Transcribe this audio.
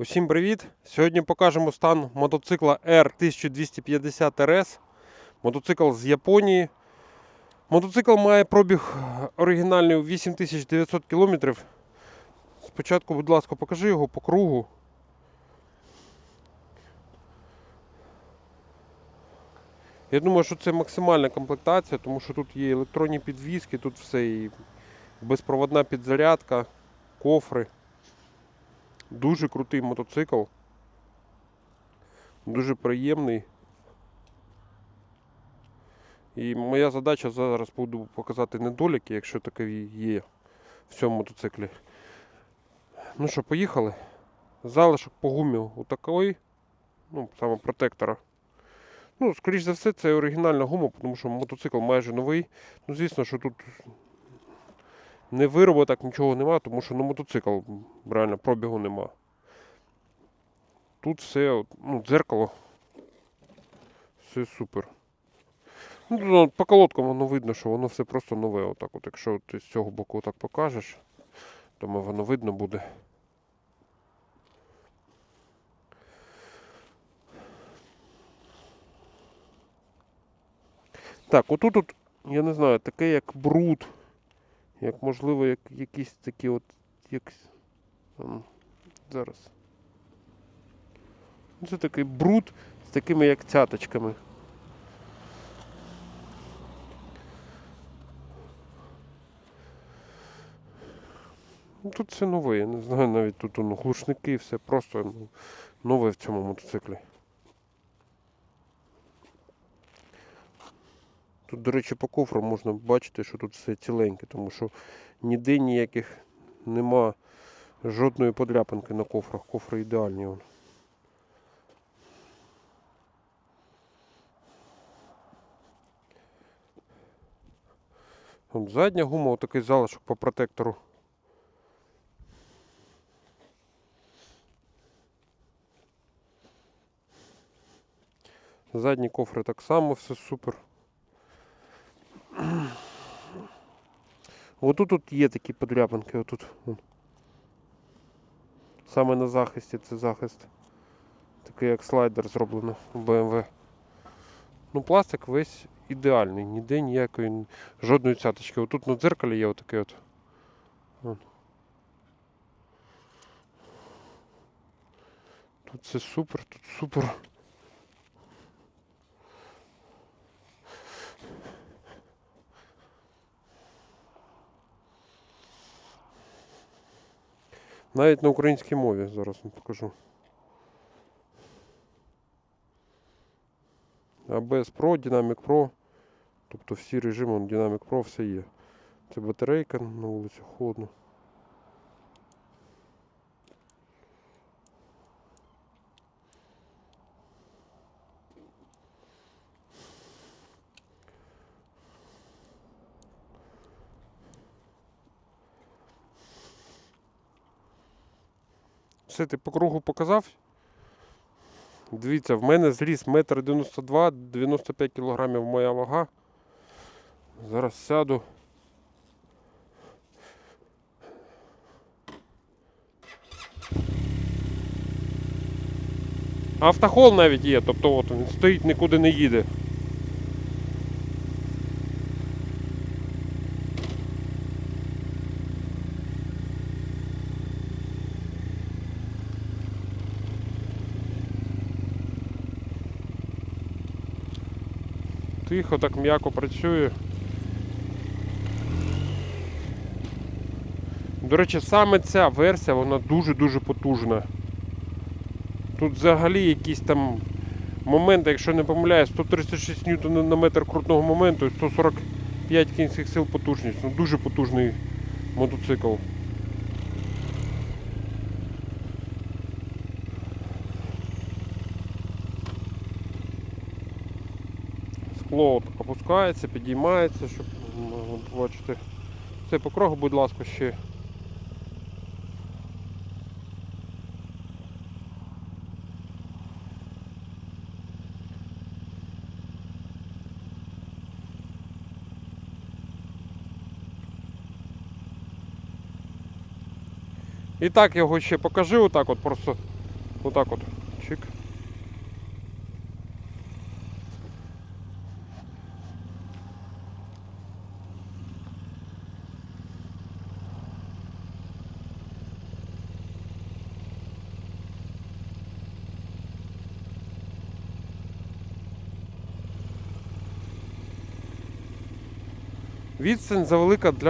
Усім привіт! Сьогодні покажемо стан мотоцикла R1250 RS. Мотоцикл з Японії. Мотоцикл має пробіг оригінальний 8900 км. Спочатку, будь ласка, покажи його по кругу. Я думаю, що це максимальна комплектація, тому що тут є електронні підвіски, тут все і безпроводна підзарядка, кофри. Дуже крутий мотоцикл. Дуже приємний. І моя задача зараз буду показати недоліки, якщо такі є в цьому мотоциклі. Ну що, поїхали. Залишок по гумі у такої, ну, саме протектора. Ну, скоріш за все, це оригінальна гума, тому що мотоцикл майже новий. Ну, звісно, що тут не вироботок, нічого нема, тому що ну, мотоцикл реально пробігу нема. Тут все, ну, дзеркало. Все супер. Ну, по колодкам воно видно, що воно все просто нове. Отак от, якщо ти з цього боку так покажеш, то воно видно буде. Так, отут, от, я не знаю, таке як бруд. Як можливо, як якісь такі от. Як... ем, Зараз. Ну, Це такий бруд з такими як цяточками. Ну, Тут все нове, я не знаю, навіть тут ну, глушники, все просто ну, нове в цьому мотоциклі. Тут, до речі, по кофру можна бачити, що тут все ціленьке, тому що ніде ніяких нема жодної подряпинки на кофрах. Кофри ідеальні. Вон. От задня гума, отакий залишок по протектору. Задні кофри так само, все супер. Отут тут є такі подряпинки, отут. Саме на захисті це захист. Такий як слайдер зроблено у BMW. Ну, пластик весь ідеальний, ніде ніякої жодної цяточки. Отут на дзеркалі є отаке от. Тут все супер, тут супер. Навіть на українській мові зараз вам покажу. ABS Pro, Dynamic Pro. Тобто всі режими Dynamic Pro все є. Це батарейка на вулиці холодно. Все, ти по кругу показав? Дивіться, в мене зріс 1,92 м, 95 кг моя вага. Зараз сяду. Автохол навіть є, тобто от він стоїть, нікуди не їде. Тихо, так м'яко працює. До речі, саме ця версія, вона дуже-дуже потужна. Тут взагалі якісь там моменти, якщо не помиляюсь, 136 ньютон на метр крутного моменту і 145 кінських сил потужність. Ну дуже потужний мотоцикл. Скло опускається, підіймається, щоб от бачите. Це будь ласка, ще. І так його ще покажи, отак от просто Отак от. Відстань завелика для